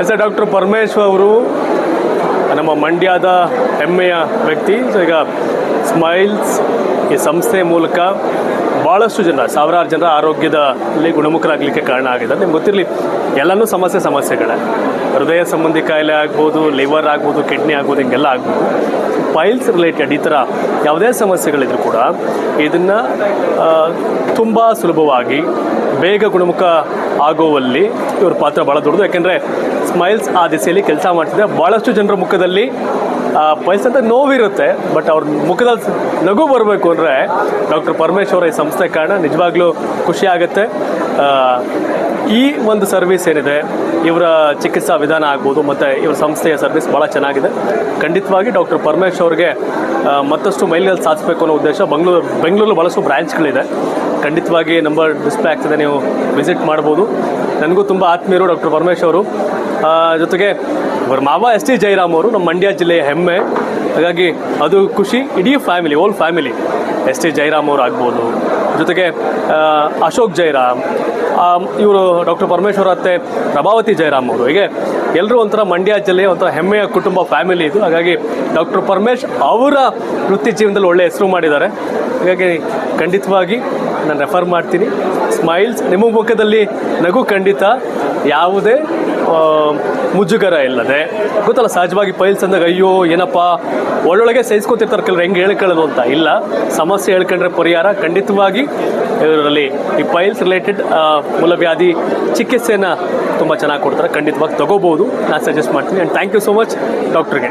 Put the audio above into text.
S doctor Parameshwar ಅವರು ನಮ್ಮ ಮಂಡ್ಯದ ಹೆಮ್ಮೆಯ ವ್ಯಕ್ತಿ. ಸೊ ಈಗ ಸ್ಮೈಲ್ಸ್ ಈ ಸಂಸ್ಥೆ ಮೂಲಕ ಭಾಳಷ್ಟು ಜನ, ಸಾವಿರಾರು ಜನರ ಆರೋಗ್ಯದಲ್ಲಿ ಗುಣಮುಖರಾಗಲಿಕ್ಕೆ ಕಾರಣ ಆಗಿದೆ ನಿಮ್ಗೆ ಗೊತ್ತಿರಲಿ, ಎಲ್ಲನೂ ಸಮಸ್ಯೆ ಸಮಸ್ಯೆಗಳೇ. ಹೃದಯ ಸಂಬಂಧಿ ಕಾಯಿಲೆ ಆಗ್ಬೋದು ಲಿವರ್ ಆಗ್ಬೋದು ಕಿಡ್ನಿ ಆಗ್ಬೋದು, ಹಿಂಗೆಲ್ಲ ಆಗ್ಬೋದು. ಪೈಲ್ಸ್ ರಿಲೇಟೆಡ್ ಈ ಥರ ಯಾವುದೇ ಸಮಸ್ಯೆಗಳಿದ್ರು ಕೂಡ ಇದನ್ನು ತುಂಬ ಸುಲಭವಾಗಿ ಬೇಗ ಗುಣಮುಖ ಆಗುವಲ್ಲಿ ಇವ್ರ ಪಾತ್ರ ಭಾಳ ದೊಡ್ಡದು. ಯಾಕೆಂದರೆ ಸ್ಮೈಲ್ಸ್ ಆ ದಿಸೆಯಲ್ಲಿ ಕೆಲಸ ಮಾಡ್ತಿದೆ ಭಾಳಷ್ಟು ಜನರ ಮುಖದಲ್ಲಿ ಪೈಲ್ಸ್ ಅಂತ ನೋವಿರುತ್ತೆ ಬಟ್ ಅವ್ರ ಮುಖದಲ್ಲಿ ನಗು ಬರಬೇಕು ಅಂದರೆ ಡಾಕ್ಟರ್ ಪರಮೇಶ್ವರ ಈ ಸಂಸ್ಥೆ ಕಾರಣ ನಿಜವಾಗ್ಲೂ ಖುಷಿ ಆಗುತ್ತೆ. ಈ ಒಂದು ಸರ್ವಿಸ್ ಏನಿದೆ, ಇವರ ಚಿಕಿತ್ಸಾ ವಿಧಾನ ಆಗ್ಬೋದು, ಮತ್ತು ಇವರ ಸಂಸ್ಥೆಯ ಸರ್ವಿಸ್ ಭಾಳ ಚೆನ್ನಾಗಿದೆ. ಖಂಡಿತವಾಗಿ ಡಾಕ್ಟರ್ ಪರಮೇಶ್ ಅವ್ರಿಗೆ ಮತ್ತಷ್ಟು ಮೈಲಿನಲ್ಲಿ ಸಾಧಿಸಬೇಕು ಅನ್ನೋ ಉದ್ದೇಶ ಬೆಂಗಳೂರು ಬೆಂಗಳೂರಲ್ಲಿ ಬಳಸೋ ಬ್ರ್ಯಾಂಚ್ಗಳಿದೆ ಖಂಡಿತವಾಗಿ ನಂಬರ್ ಡಿಸ್ಪ್ಲೇ ಆಗ್ತದೆ, ನೀವು ವಿಸಿಟ್ ಮಾಡ್ಬೋದು. ನನಗೂ ತುಂಬ ಆತ್ಮೀಯರು ಡಾಕ್ಟರ್ ಪರಮೇಶ್ ಅವರು. ಜೊತೆಗೆ ಇವರ ಮಾವ ಎಸ್ ಟಿ ಜಯರಾಮ್ ಅವರು, ನಮ್ಮ ಮಂಡ್ಯ ಜಿಲ್ಲೆಯ ಹೆಮ್ಮೆ. ಹಾಗಾಗಿ ಅದು ಖುಷಿ, ಇಡೀ family all family S T Jairam ಅವರು ಆಗ್ಬೋದು. ಜೊತೆಗೆ ಅಶೋಕ್ ಜೈರಾಮ್ ಇವರು ಡಾಕ್ಟರ್ ಪರಮೇಶ್ವರ ಅತ್ತೆ ಪ್ರಭಾವತಿ ಜಯರಾಮ್ ಅವರು. ಹೀಗೆ ಎಲ್ಲರೂ ಒಂಥರ ಮಂಡ್ಯ ಜಿಲ್ಲೆಯ ಒಂಥರ ಹೆಮ್ಮೆಯ ಕುಟುಂಬ ಫ್ಯಾಮಿಲಿ ಇದು. ಹಾಗಾಗಿ ಡಾಕ್ಟರ್ ಪರಮೇಶ್ ಅವರ ವೃತ್ತಿ ಜೀವನದಲ್ಲಿ ಒಳ್ಳೆ ಹೆಸರು ಮಾಡಿದ್ದಾರೆ. ಹಾಗಾಗಿ ಖಂಡಿತವಾಗಿ ನಾನು ರೆಫರ್ ಮಾಡ್ತೀನಿ. ಸ್ಮೈಲ್ಸ್ ನಿಮ್ಮ ಮುಖದಲ್ಲಿ ನಗು ಖಂಡಿತ. ಯಾವುದೇ ಮುಜುಗರ ಇಲ್ಲದೆ. ಗೊತ್ತಲ್ಲ, ಸಹಜವಾಗಿ ಪೈಲ್ಸ್ ಅಂದಾಗ ಅಯ್ಯೋ, ಏನಪ್ಪ, ಒಳ್ಳೊಳಗೆ ಸಹಿಸ್ಕೊತಿರ್ತಾರೆ ಕೆಲವರು, ಹೆಂಗೆ ಹೇಳ್ಕೊಳ್ಳೋದು ಅಂತ. ಇಲ್ಲ, ಸಮಸ್ಯೆ ಹೇಳ್ಕೊಂಡ್ರೆ ಪರಿಹಾರ, ಖಂಡಿತವಾಗಿ ಇದರಲ್ಲಿ ಈ ಪೈಲ್ಸ್ ರಿಲೇಟೆಡ್ ಮೂಲವ್ಯಾಧಿ ಚಿಕಿತ್ಸೆನ ತುಂಬ ಚೆನ್ನಾಗಿ ಕೊಡ್ತಾರೆ. ಖಂಡಿತವಾಗಿ ತಗೋಬೋದು. ನಾನು ಸಜೆಸ್ಟ್ ಮಾಡ್ತೀನಿ. And thank you so much ಡಾಕ್ಟ್ರಿಗೆ